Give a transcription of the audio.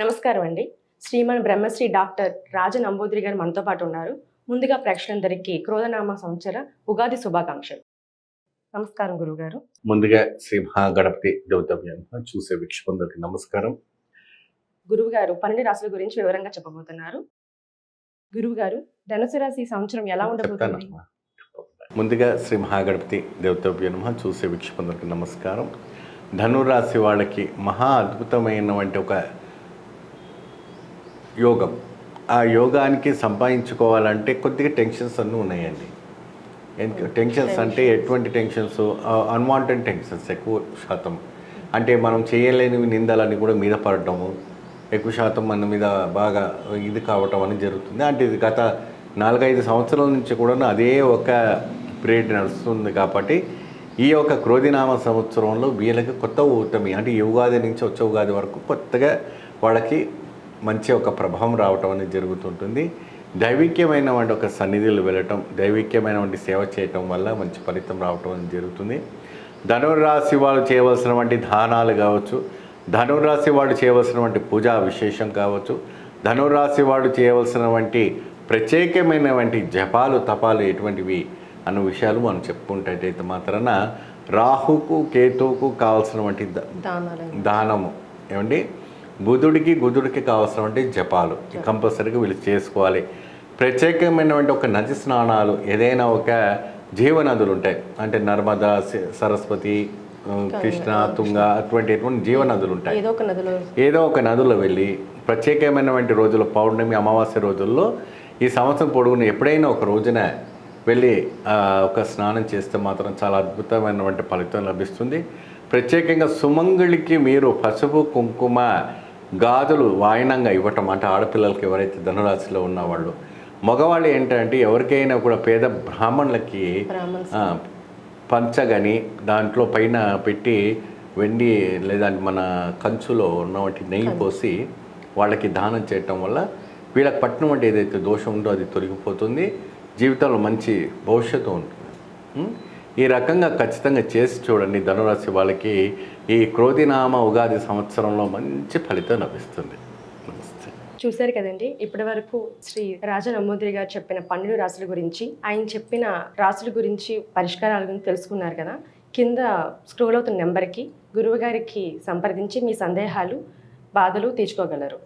నమస్కారం అండి. శ్రీమన్ బ్రహ్మశ్రీ డాక్టర్ రాజన్ అంబోద్రి గారు మనతో పాటు ఉన్నారు. ముందుగా ప్రేక్షకులందరికీ క్రోధనామ సంవత్సర ఉగాది శుభాకాంక్షలు. నమస్కారం గురుగారు ముందుగా శ్రీ మహాగణపతి చూసే వీక్షకులందరికీ నమస్కారం. గురువు గారు పన్నెండు రాశుల గురించి వివరంగా చెప్పబోతున్నారు. గురువు గారు ధనుసు రాశి ఈ సంవత్సరం ఎలా ఉండబోతుంది. ముందుగా శ్రీ మహాగణపతి దేవతవ్య నమ చూసే వీక్షకులందరికీ నమస్కారం. ధనురాశి వాళ్ళకి మహా అద్భుతమైనటువంటి ఒక యోగం. ఆ యోగానికి సంపాదించుకోవాలంటే కొద్దిగా టెన్షన్స్ అన్నీ ఉన్నాయండి. టెన్షన్స్ అంటే ఎటువంటి టెన్షన్స్? అన్వాంటెడ్ టెన్షన్స్ ఎక్కువ శాతం. అంటే మనం చేయలేనివి నిందలన్నీ కూడా మీద పడటము ఎక్కువ శాతం మన మీద బాగా ఇది కావటం అనేది జరుగుతుంది. అంటే ఇది గత నాలుగైదు సంవత్సరాల నుంచి కూడా అదే ఒక పీరియడ్ నడుస్తుంది కాబట్టి ఈ యొక్క క్రోధినామ సంవత్సరంలో వీళ్ళకి కొత్త ఊటమి అంటే ఉగాది నుంచి వచ్చే ఉగాది వరకు కొత్తగా వాళ్ళకి మంచి ఒక ప్రభావం రావటం అనేది జరుగుతుంటుంది. దైవిక్యమైనటువంటి ఒక సన్నిధిలో వెళ్ళటం దైవిక్యమైనటువంటి సేవ చేయటం వల్ల మంచి ఫలితం రావటం అనేది జరుగుతుంది. ధనురాశి వాళ్ళు చేయవలసినటువంటి దానాలు కావచ్చు ధనురాశి వాళ్ళు చేయవలసినటువంటి పూజా విశేషం కావచ్చు ధనురాశి వాళ్ళు చేయవలసినటువంటి ప్రత్యేకమైనటువంటి జపాలు తపాలు ఎటువంటివి అన్న విషయాలు మనం చెప్పుకుంటట్టయితే మాత్రాన రాహుకు కేతువుకు కావాల్సినటువంటి ద- దానాలు. దానము. ఏమండి? బుధుడికి గుధుడికి కావాల్సినటువంటి జపాలు కంపల్సరీగా వీళ్ళు చేసుకోవాలి. ప్రత్యేకమైనటువంటి ఒక నది స్నానాలు ఏదైనా ఒక జీవనదులు ఉంటాయి. అంటే నర్మదా సరస్వతి కృష్ణ తుంగ అటువంటి ఎటువంటి జీవనదులు ఉంటాయి. ఏదో ఒక నదిలో. ఏదో ఒక నదిలో వెళ్ళి ప్రత్యేకమైనటువంటి రోజుల పౌర్ణమి అమావాస్య రోజుల్లో ఈ సంవత్సరం పొడుగున ఎప్పుడైనా ఒక రోజున వెళ్ళి ఒక స్నానం చేస్తే మాత్రం చాలా అద్భుతమైనటువంటి ఫలితం లభిస్తుంది. ప్రత్యేకంగా సుమంగళికి మీరు పసుపు కుంకుమ గాజులు వాయినంగా ఇవ్వటం అంటే ఆడపిల్లలకి ఎవరైతే ధనురాశిలో ఉన్నవాళ్ళు. మగవాళ్ళు ఏంటంటే ఎవరికైనా కూడా పేద బ్రాహ్మణులకి పంచగని దాంట్లో పైన పెట్టి వెండి లేదా మన కంచులో ఉన్నటువంటి నెయ్యి పోసి వాళ్ళకి దానం చేయటం వల్ల వీళ్ళకి పట్టినటువంటి ఏదైతే దోషం ఉందో అది తొలగిపోతుంది. జీవితంలో మంచి భవిష్యత్తు ఉంటుంది? ఈ రకంగా ఖచ్చితంగా చేసి చూడండి ధనురాశి వాళ్ళకి ఈ క్రోధినామ ఉగాది సంవత్సరంలో మంచి ఫలితం లభిస్తుంది. చూశారు కదండి ఇప్పటి వరకు శ్రీ రాజన్ నమ్మోద్రి గారు చెప్పిన పన్నెండు రాసుల గురించి ఆయన చెప్పిన రాసుల గురించి పరిష్కారాల గురించి తెలుసుకున్నారు కదా. కింద స్క్రోల్ అవుతున్న నెంబర్కి గురువుగారికి సంప్రదించి మీ సందేహాలు బాధలు తీర్చుకోగలరు.